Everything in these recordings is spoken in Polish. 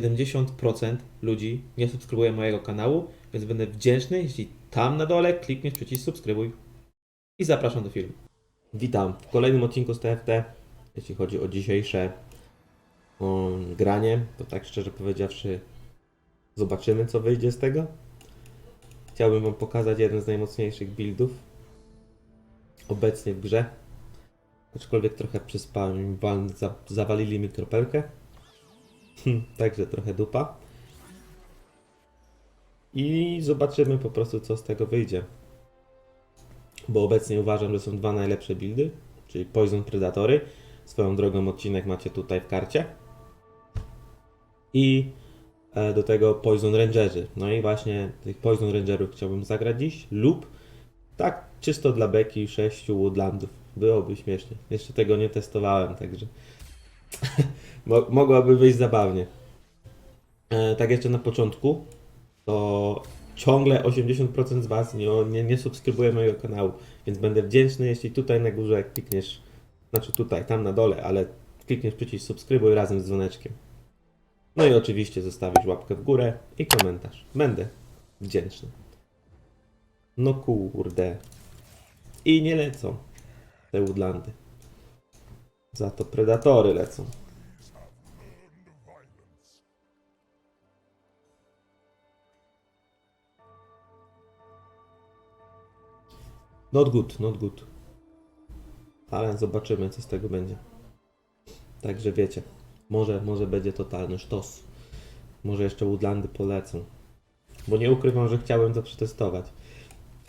70% ludzi nie subskrybuje mojego kanału, więc będę wdzięczny, jeśli tam na dole klikniesz przycisk subskrybuj. I zapraszam do filmu. Witam w kolejnym odcinku z TFT. Jeśli chodzi o dzisiejsze um, granie, to tak szczerze powiedziawszy, zobaczymy co wyjdzie z tego. Chciałbym Wam pokazać jeden z najmocniejszych buildów obecnie w grze. Aczkolwiek trochę przyspałem zawalili mi kropelkę. Także trochę dupa. I zobaczymy po prostu co z tego wyjdzie. Bo obecnie uważam, że są dwa najlepsze buildy, czyli Poison Predatory. Swoją drogą odcinek macie tutaj w karcie. I e, do tego Poison Rangerzy. No i właśnie tych Poison Rangerów chciałbym zagrać dziś lub tak czysto dla beki sześciu Woodlandów. Byłoby śmiesznie. Jeszcze tego nie testowałem, także mogłaby wyjść zabawnie. E, tak jeszcze na początku, to ciągle 80% z Was nie, nie, nie subskrybuje mojego kanału, więc będę wdzięczny, jeśli tutaj na górze klikniesz, znaczy tutaj, tam na dole, ale klikniesz przycisk subskrybuj razem z dzwoneczkiem. No i oczywiście zostawisz łapkę w górę i komentarz. Będę wdzięczny. No kurde. I nie lecą te Woodlandy. Za to Predatory lecą. Not good, not good. Ale zobaczymy, co z tego będzie. Także wiecie, może, może będzie totalny sztos. Może jeszcze Woodlandy polecą. Bo nie ukrywam, że chciałem to przetestować.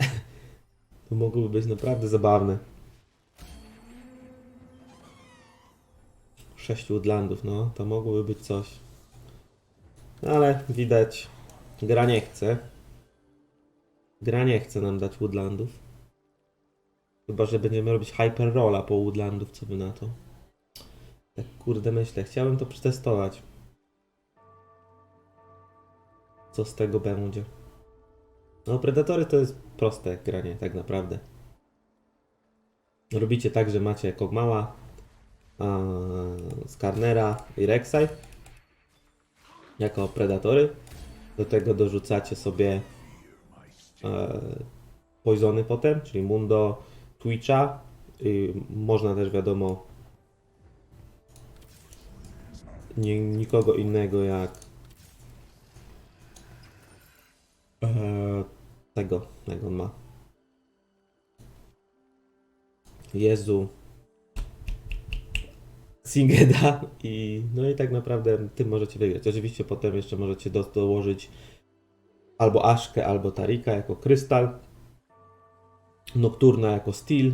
to mogłoby być naprawdę zabawne. Sześć Woodlandów, no to mogłoby być coś. Ale widać, gra nie chce. Gra nie chce nam dać Woodlandów. Chyba, że będziemy robić hyper rolla po Woodlandów, co by na to. Tak kurde myślę, chciałem to przetestować. Co z tego będzie? No, Predatory to jest proste granie, tak naprawdę. Robicie tak, że macie Kogmała, a, Skarnera i Rek'Sai jako Predatory. Do tego dorzucacie sobie e, Poisony potem, czyli Mundo, Twitcha. I można też wiadomo nie, nikogo innego jak e, tego, jak on ma. Jezu. Singeda i no i tak naprawdę tym możecie wygrać. Oczywiście potem jeszcze możecie do, dołożyć albo Aszkę, albo Tarika jako krystal. Nocturna jako steel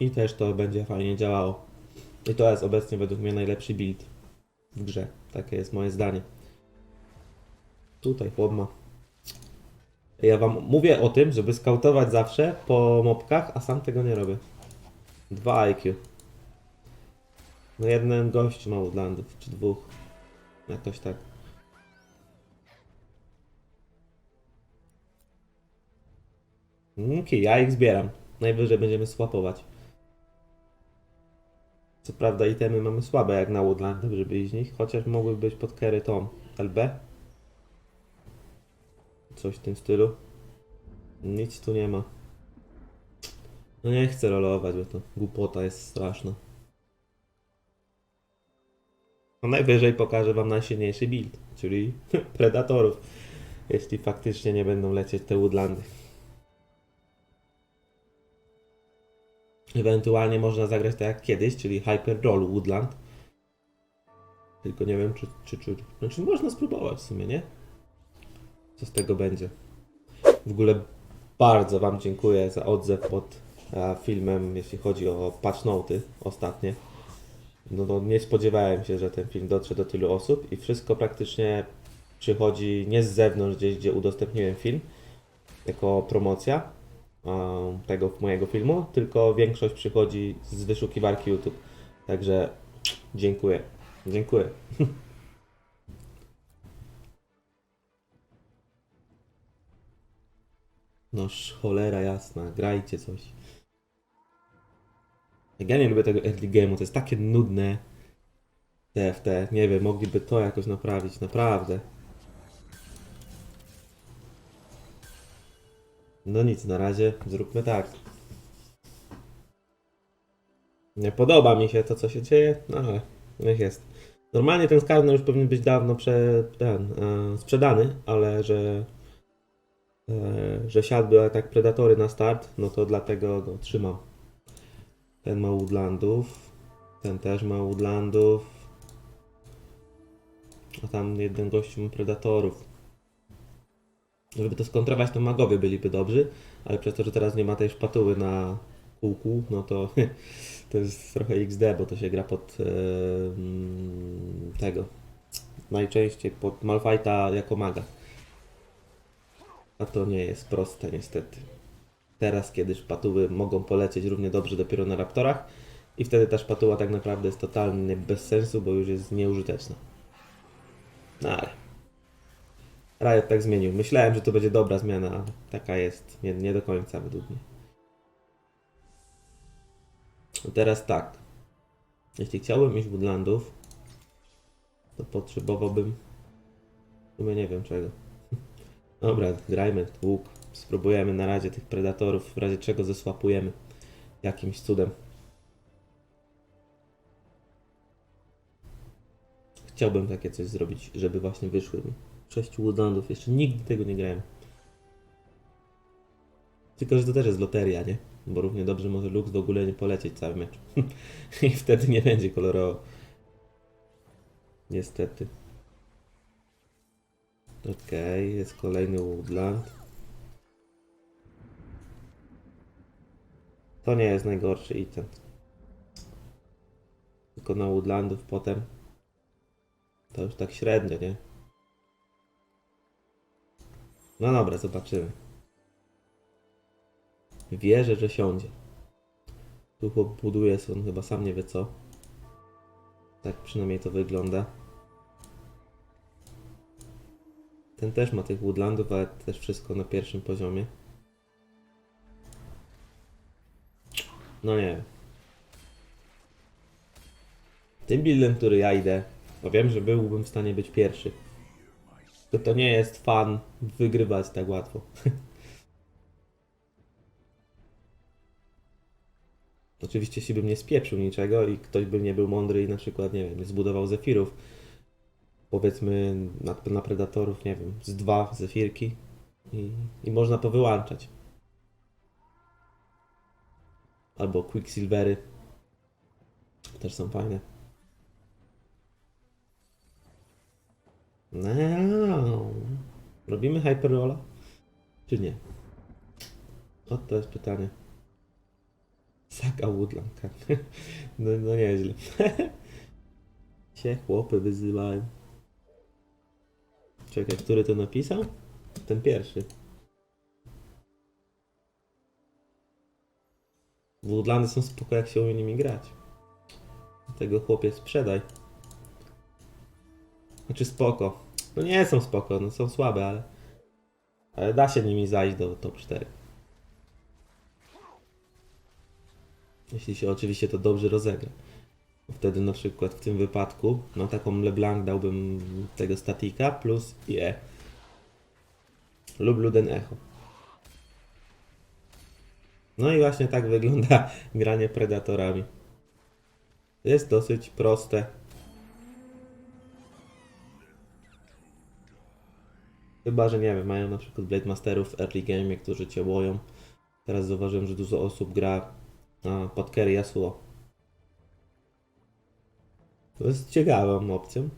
i też to będzie fajnie działało. I to jest obecnie według mnie najlepszy build w grze. Takie jest moje zdanie. Tutaj chłop ma. Ja wam mówię o tym, żeby skautować zawsze po mopkach, a sam tego nie robię. 2 IQ. No jeden gość ma Woodlandów, czy dwóch. Jakoś tak. Okej, ja ich zbieram. Najwyżej będziemy swapować. Co prawda itemy mamy słabe jak na Woodlandach, żeby iść z nich, chociaż mogły być pod carry Tom LB. Coś w tym stylu. Nic tu nie ma. No nie chcę rolować, bo to głupota jest straszna. No najwyżej pokażę wam najsilniejszy build, czyli Predatorów. Jeśli faktycznie nie będą lecieć te Woodlandy. Ewentualnie można zagrać tak jak kiedyś, czyli Hyper Roll Woodland. Tylko nie wiem, czy, czy, czy. Znaczy, można spróbować w sumie, nie? Co z tego będzie. W ogóle bardzo Wam dziękuję za odzew pod e, filmem, jeśli chodzi o patch noty ostatnie. No, no nie spodziewałem się, że ten film dotrze do tylu osób i wszystko praktycznie przychodzi nie z zewnątrz, gdzieś gdzie udostępniłem film jako promocja e, tego mojego filmu, tylko większość przychodzi z wyszukiwarki YouTube. Także dziękuję. Dziękuję. Noż cholera jasna, grajcie coś. Ja nie lubię tego early game'u, to jest takie nudne. TFT, nie wiem, mogliby to jakoś naprawić, naprawdę. No nic, na razie zróbmy tak. Nie podoba mi się to, co się dzieje, no ale niech jest. Normalnie ten skarner już powinien być dawno prze, ten, e, sprzedany, ale że, e, że siadły tak predatory na start, no to dlatego go trzymam. Ten ma Woodlandów, ten też ma Woodlandów, a tam jeden gościu ma predatorów. Żeby to skontrować, to magowie byliby dobrzy, ale przez to, że teraz nie ma tej szpatuły na kółku, no to to jest trochę XD, bo to się gra pod e, mm, tego. Najczęściej pod Malfighta jako maga. A to nie jest proste niestety. Teraz, kiedy szpatuły mogą polecieć równie dobrze dopiero na raptorach i wtedy ta szpatuła tak naprawdę jest totalnie bez sensu, bo już jest nieużyteczna. No ale... Riot tak zmienił. Myślałem, że to będzie dobra zmiana, ale taka jest. Nie, nie do końca według mnie. No Teraz tak. Jeśli chciałbym iść Woodlandów, to potrzebowałbym. W sumie nie wiem czego. Dobra, grajmy łuk. Spróbujemy na razie tych predatorów, w razie czego zesłapujemy jakimś cudem. Chciałbym takie coś zrobić, żeby właśnie wyszły mi. Sześciu Woodlandów, jeszcze nigdy tego nie grałem. Tylko, że to też jest loteria, nie? Bo równie dobrze może Lux w ogóle nie polecieć cały mecz. I wtedy nie będzie kolorowo. Niestety. Okej, jest kolejny Woodland. To nie jest najgorszy item. Tylko na Woodlandów potem. To już tak średnio, nie? No dobra, zobaczymy. Wierzę, że siądzie. Tu buduje, on chyba sam nie wie co. Tak przynajmniej to wygląda. Ten też ma tych woodlandów, ale też wszystko na pierwszym poziomie. No nie. Tym buildem, który ja idę, bo wiem, że byłbym w stanie być pierwszy. To to nie jest fan wygrywać tak łatwo. Oczywiście, jeśli bym nie spieprzył niczego i ktoś by nie był mądry i na przykład, nie wiem, zbudował zefirów, powiedzmy na, na predatorów, nie wiem, z dwa zefirki i, i można powyłączać. Albo quicksilvery. Też są fajne. No. Robimy hyperrolla? Czy nie? O, to jest pytanie. Saga Woodlanka. No, no nieźle. się chłopy wyzywają. Czekaj, który to napisał? Ten pierwszy. Woodlandy są spoko, jak się umie nimi grać. Tego chłopie sprzedaj. Znaczy spoko. No nie są spoko, no są słabe, ale... Ale da się nimi zajść do top 4. Jeśli się oczywiście to dobrze rozegra. Wtedy na przykład w tym wypadku na taką LeBlanc dałbym tego statika plus je. Lub Luden Echo. No i właśnie tak wygląda granie predatorami. Jest dosyć proste. Chyba, że nie wiem, mają na przykład Blade Masterów w early game, którzy cię łoją. Teraz zauważyłem, że dużo osób gra na pod carry Yasuo. To jest ciekawą opcją,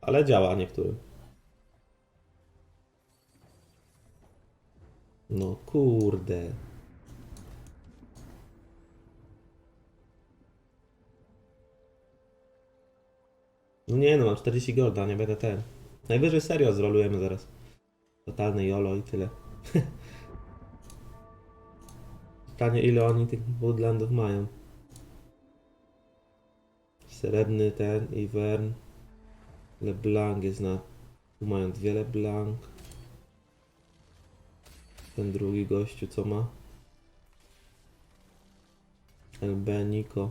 ale działa niektórym. No kurde. No nie no, mam 40 golda, nie będę ten. Najwyżej serio zrolujemy zaraz. Totalne YOLO i tyle. Pytanie ile oni tych woodlandów mają. Srebrny ten, Ivern. LeBlanc jest na... Tu mają dwie LeBlanc. Ten drugi gościu co ma? LB Niko.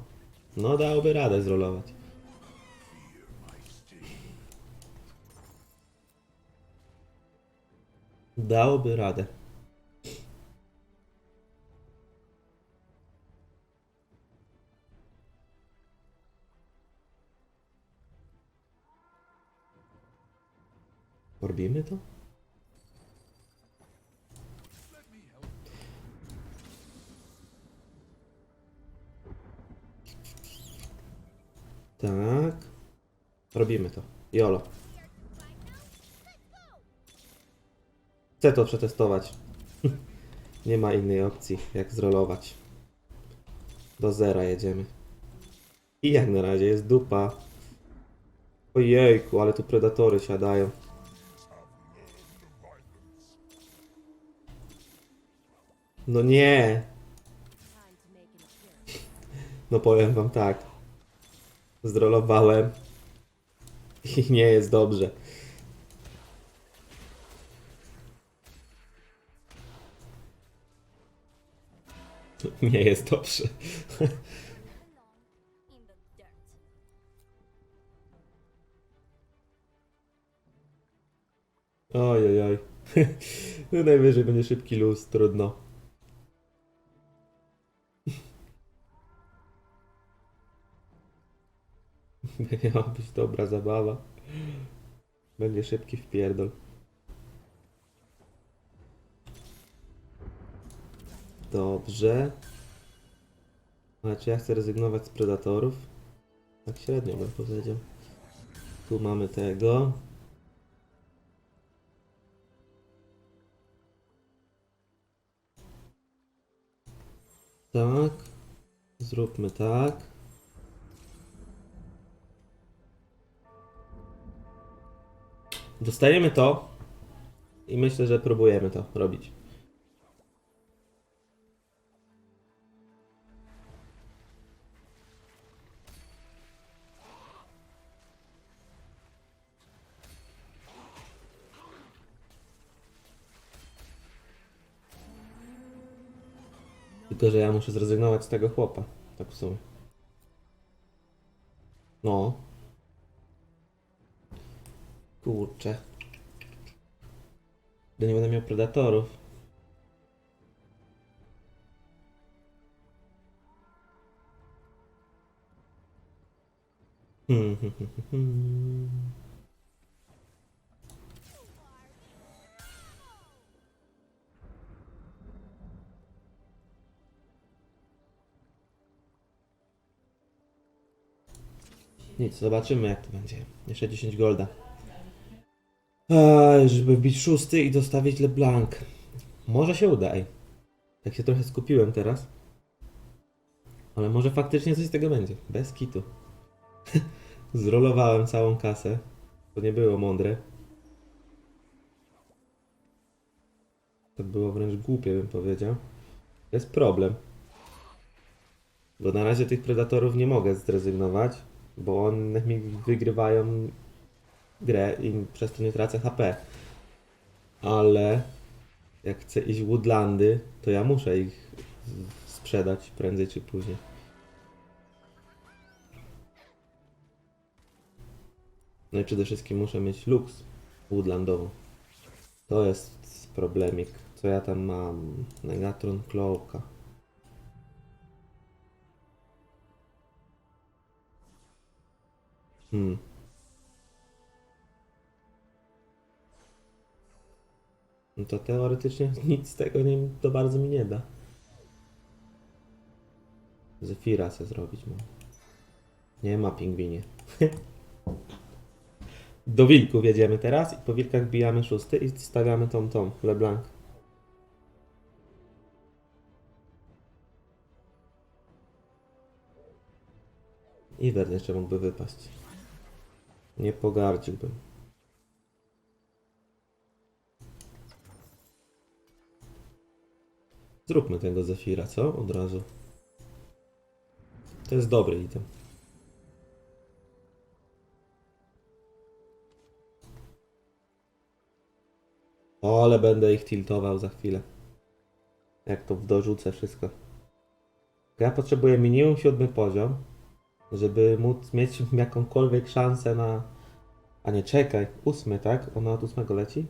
No dałby radę zrolować. Dałoby radę. Robimy to? Tak. Robimy to. Jolo. Chcę to przetestować. Nie ma innej opcji, jak zrolować. Do zera jedziemy. I jak na razie jest dupa. Ojejku, ale tu predatory siadają. No nie! No powiem wam tak. Zrolowałem. I nie jest dobrze. Nie jest dobrze. in the dirt. Oj, oj, oj. No najwyżej będzie szybki luz, trudno. Miała być dobra zabawa. Będzie szybki wpierdol. Dobrze. Ale czy ja chcę rezygnować z predatorów? Tak średnio bym powiedział. Tu mamy tego. Tak. Zróbmy tak. Dostajemy to i myślę, że próbujemy to robić. Tylko, że ja muszę zrezygnować z tego chłopa. Tak w sumie. No. Kurczę. Gdy nie będę miał predatorów. Hmm, hmm, hmm, hmm, Nic, zobaczymy jak to będzie. Jeszcze 10 golda. Ej, żeby wbić szósty i dostawić LeBlanc. Może się uda. Tak się trochę skupiłem teraz. Ale może faktycznie coś z tego będzie. Bez kitu. Zrolowałem całą kasę. To nie było mądre. To było wręcz głupie, bym powiedział. Jest problem. Bo na razie tych predatorów nie mogę zrezygnować, bo one mi wygrywają grę i przez to nie tracę HP. Ale jak chcę iść w Woodlandy, to ja muszę ich sprzedać prędzej czy później. No i przede wszystkim muszę mieć luks woodlandową. To jest problemik. Co ja tam mam? Negatron Cloaka. Hmm. No to teoretycznie nic z tego nie, to bardzo mi nie da. Zefira chcę zrobić mam. Nie ma pingwinie. Do wilków jedziemy teraz i po wilkach bijamy szósty i stawiamy tą tą LeBlanc. Iwer jeszcze mógłby wypaść. Nie pogardziłbym. Zróbmy tego Zefira, co? Od razu. To jest dobry item. O, ale będę ich tiltował za chwilę. Jak to dorzucę wszystko. Ja potrzebuję minimum siódmy poziom, żeby móc mieć jakąkolwiek szansę na... A nie, czekaj, ósmy, tak? Ona od ósmego leci?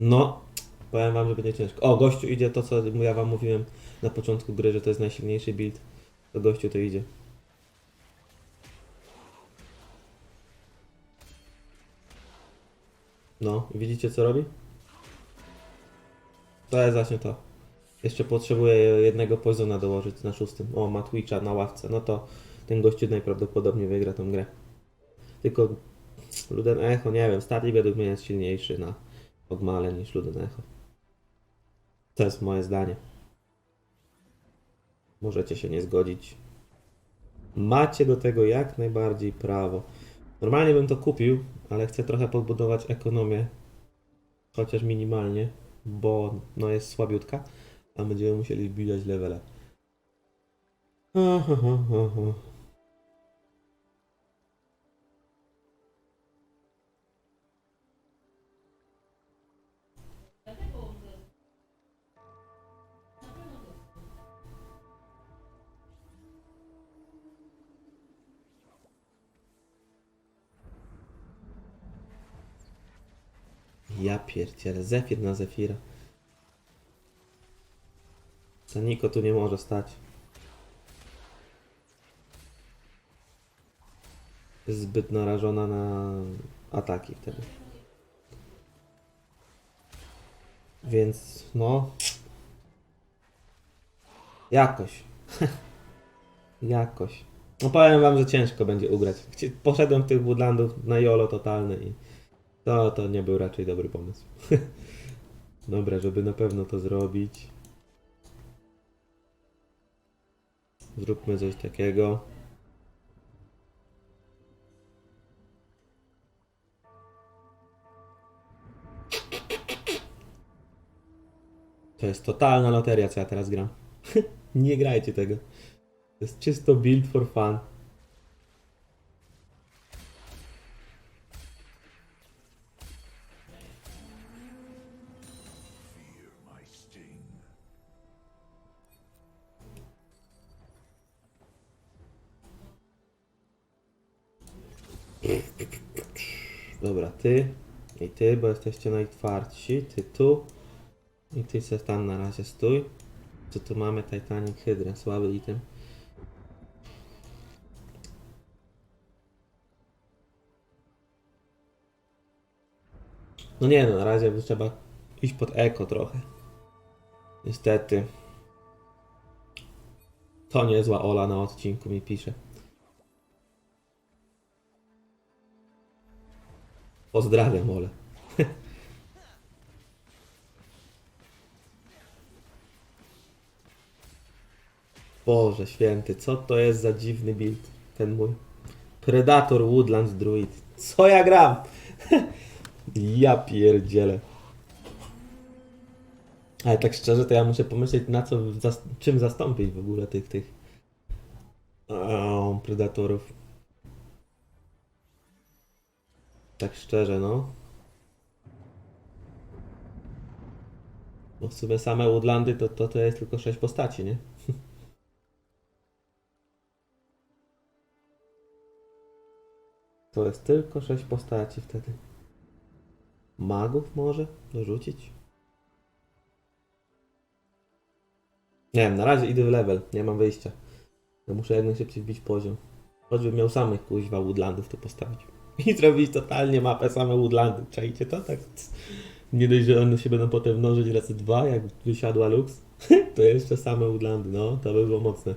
No, powiem wam, że będzie ciężko. O, gościu idzie to, co ja wam mówiłem na początku gry, że to jest najsilniejszy build. To gościu to idzie. No, widzicie co robi? To jest właśnie to. Jeszcze potrzebuję jednego poisona dołożyć na szóstym. O, ma Twitcha na ławce. No to ten gościu najprawdopodobniej wygra tą grę. Tylko Luden Echo, nie wiem, statik według mnie jest silniejszy na Ogmale niż Luden Echo. To jest moje zdanie. Możecie się nie zgodzić. Macie do tego jak najbardziej prawo. Normalnie bym to kupił, ale chcę trochę podbudować ekonomię. Chociaż minimalnie, bo no jest słabiutka, a będziemy musieli wbijać levele. Ja pierdzielę, Zefir na Zefira. Niko tu nie może stać. Jest zbyt narażona na ataki wtedy. Więc no. Jakoś. Jakoś. No powiem wam, że ciężko będzie ugrać. Poszedłem w tych Woodlandów na jolo totalny i to, to nie był raczej dobry pomysł. Dobra, żeby na pewno to zrobić. Zróbmy coś takiego. To jest totalna loteria, co ja teraz gram. nie grajcie tego. To jest czysto build for fun. Ty i ty, bo jesteście najtwardsi. Ty tu i ty se tam na razie stój. Co tu mamy? Titanic Hydra, słaby item. No nie no, na razie trzeba iść pod eko trochę. Niestety. To niezła Ola na odcinku mi pisze. Pozdrawiam Ole. Boże święty, co to jest za dziwny build, ten mój. Predator Woodlands Druid. Co ja gram? ja pierdzielę. Ale tak szczerze, to ja muszę pomyśleć na co, czym zastąpić w ogóle tych, tych o, Predatorów. Tak szczerze, no. Bo w sumie same Woodlandy to, to, to jest tylko 6 postaci, nie? To jest tylko 6 postaci wtedy. Magów może dorzucić? Nie wiem, na razie idę w level, nie mam wyjścia. Ja muszę jak najszybciej wbić poziom. Choćbym miał samych kuźwa Woodlandów tu postawić. I zrobić totalnie mapę same Woodlandy. Czajcie to? Tak. Nie dość, że one się będą potem mnożyć razy dwa, jak wysiadła Lux. To jeszcze same Woodlandy, no, to by było mocne.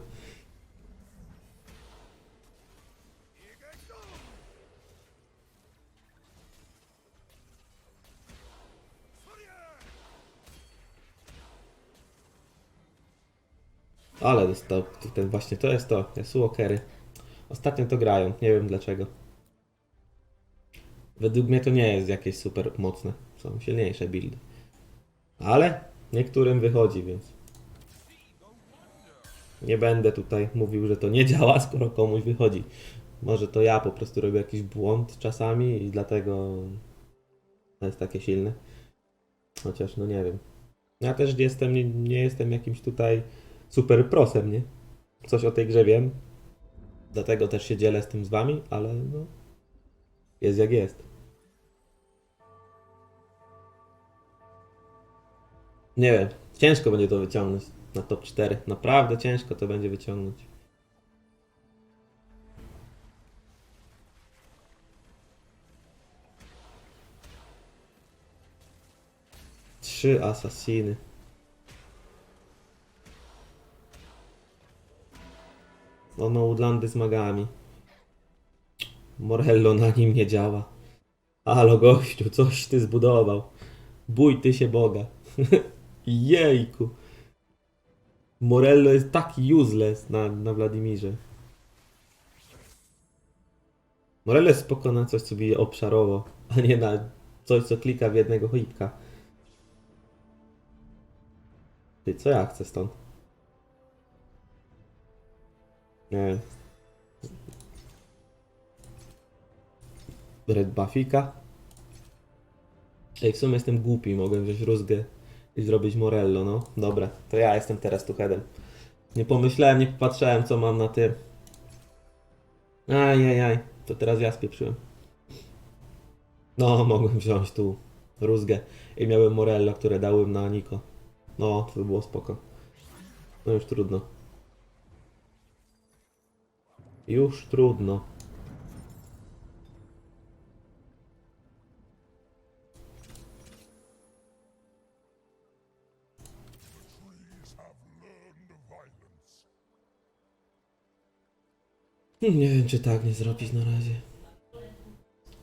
Ale dostał ten właśnie, to jest to, Yasuo Kery. Ostatnio to grają, nie wiem dlaczego. Według mnie to nie jest jakieś super mocne, są silniejsze buildy. Ale niektórym wychodzi, więc... Nie będę tutaj mówił, że to nie działa, skoro komuś wychodzi. Może to ja po prostu robię jakiś błąd czasami i dlatego to jest takie silne. Chociaż no nie wiem. Ja też jestem, nie, nie jestem jakimś tutaj super prosem, nie? Coś o tej grze wiem. Dlatego też się dzielę z tym z wami, ale no. Jest jak jest. Nie wiem, ciężko będzie to wyciągnąć na top 4. Naprawdę ciężko to będzie wyciągnąć. Trzy asasiny. On ma Woodlandy z magami. Morello na nim nie działa. Halo gościu, coś ty zbudował. Bój ty się Boga. Jejku. Morello jest taki useless na, na Wladimirze. Morello jest spoko na coś, co bije obszarowo, a nie na coś, co klika w jednego hitka. Ty, co ja chcę stąd? Nie Red Buffika? Ej, w sumie jestem głupi, mogłem wziąć rózgę i zrobić Morello, no. Dobra, to ja jestem teraz tu headem. Nie pomyślałem, nie popatrzałem, co mam na tym. Ajajaj, to teraz ja spieprzyłem. No, mogłem wziąć tu rózgę i miałem Morello, które dałem na Niko. No, to by było spoko. No już trudno. Już trudno. Nie wiem, czy tak nie zrobić na razie.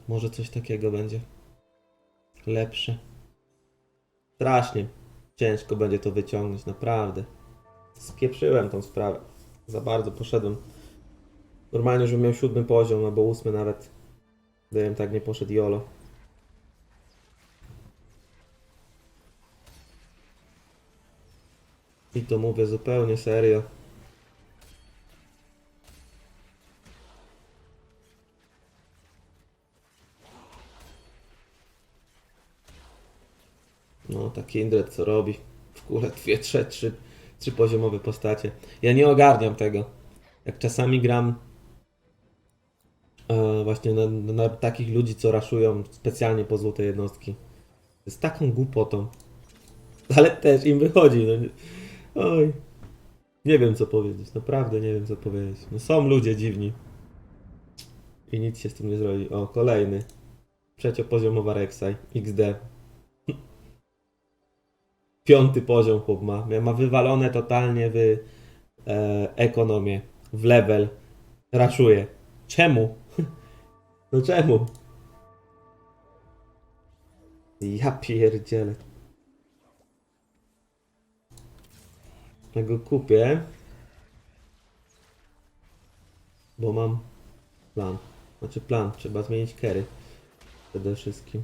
Może coś takiego będzie. Lepsze. Strasznie ciężko będzie to wyciągnąć, naprawdę. Spieprzyłem tą sprawę. Za bardzo poszedłem. Normalnie, żebym miał siódmy poziom, albo ósmy nawet. Gdybym tak nie poszedł jolo. I to mówię zupełnie serio. Kindred co robi? W ogóle dwie, trzy, trzy, trzy poziomowe postacie. Ja nie ogarniam tego. Jak czasami gram e, właśnie na, na takich ludzi, co raszują specjalnie po złote jednostki. Jest taką głupotą. Ale też im wychodzi. No, nie- oj. Nie wiem co powiedzieć. Naprawdę nie wiem co powiedzieć. No, są ludzie dziwni. I nic się z tym nie zrobi. O, kolejny. Trzeciopoziomowa Rek'Sai. XD. Piąty poziom chłop ma. Ma wywalone totalnie w e, ekonomię. W level. Raszuje. Czemu? No czemu? Ja pierdzielę. Ja go kupię. Bo mam plan. Znaczy plan, trzeba zmienić kery. Przede wszystkim.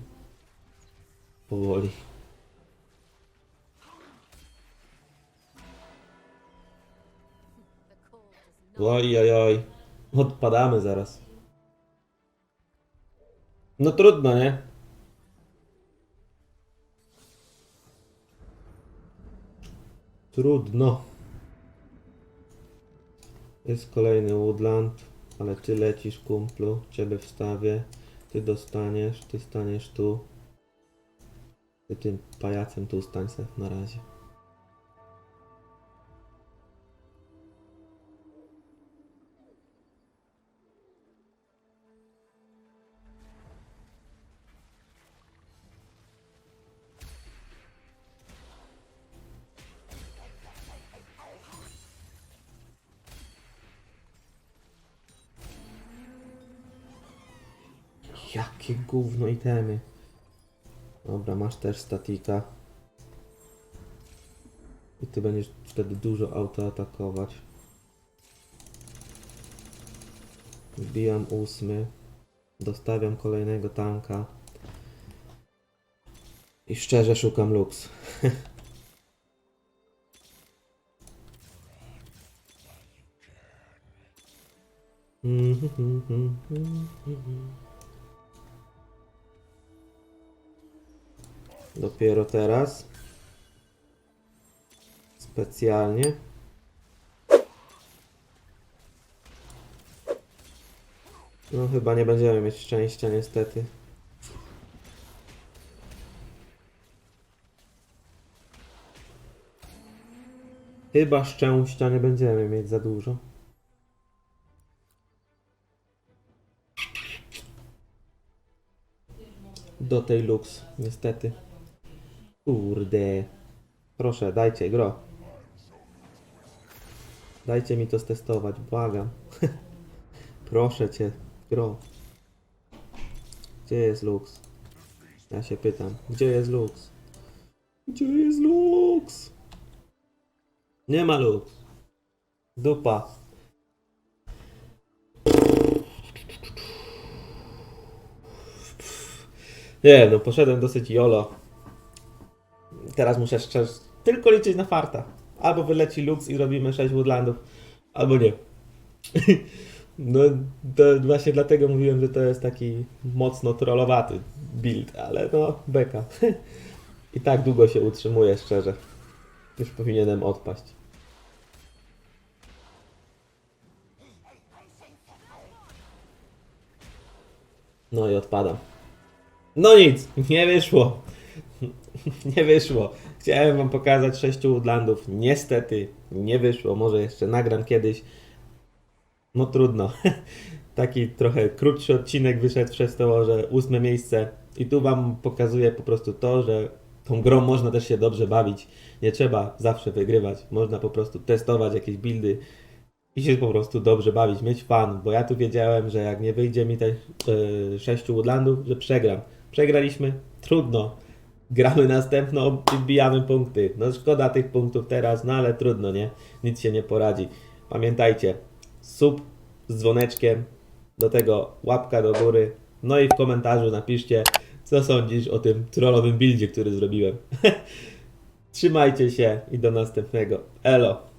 Powoli. Oj, oj, oj. Odpadamy zaraz. No trudno, nie? Trudno. Jest kolejny Woodland, ale ty lecisz, kumplu. Ciebie wstawię. Ty dostaniesz, ty staniesz tu. Ty tym pajacem tu stań se na razie. Itemy. Dobra, masz też statika. I ty będziesz wtedy dużo autoatakować. Wbijam ósmy. Dostawiam kolejnego tanka. I szczerze szukam lux. Dopiero teraz. Specjalnie. No chyba nie będziemy mieć szczęścia niestety. Chyba szczęścia nie będziemy mieć za dużo. Do tej lux, niestety. Kurde. Proszę, dajcie, gro. Dajcie mi to stestować, błagam. Proszę cię, gro. Gdzie jest lux? Ja się pytam, gdzie jest lux? Gdzie jest lux? Nie ma lux. Dupa. Nie, no poszedłem dosyć jolo. Teraz muszę szczerze tylko liczyć na farta. Albo wyleci lux i robimy 6 woodlandów, albo nie. No, właśnie dlatego mówiłem, że to jest taki mocno trollowaty build, ale no, beka. I tak długo się utrzymuje, szczerze. Już powinienem odpaść. No i odpadam. No nic, nie wyszło. Nie wyszło. Chciałem wam pokazać sześciu Woodlandów. Niestety nie wyszło. Może jeszcze nagram kiedyś. No trudno. Taki trochę krótszy odcinek wyszedł przez to, że ósme miejsce. I tu wam pokazuję po prostu to, że tą grą można też się dobrze bawić. Nie trzeba zawsze wygrywać. Można po prostu testować jakieś buildy i się po prostu dobrze bawić, mieć fan, bo ja tu wiedziałem, że jak nie wyjdzie mi tych e, sześciu Woodlandów, że przegram. Przegraliśmy, trudno. Gramy następną i wbijamy punkty. No szkoda tych punktów teraz, no ale trudno, nie? Nic się nie poradzi. Pamiętajcie, sub z dzwoneczkiem, do tego łapka do góry, no i w komentarzu napiszcie, co sądzisz o tym trollowym buildzie, który zrobiłem. Trzymajcie się i do następnego. Elo!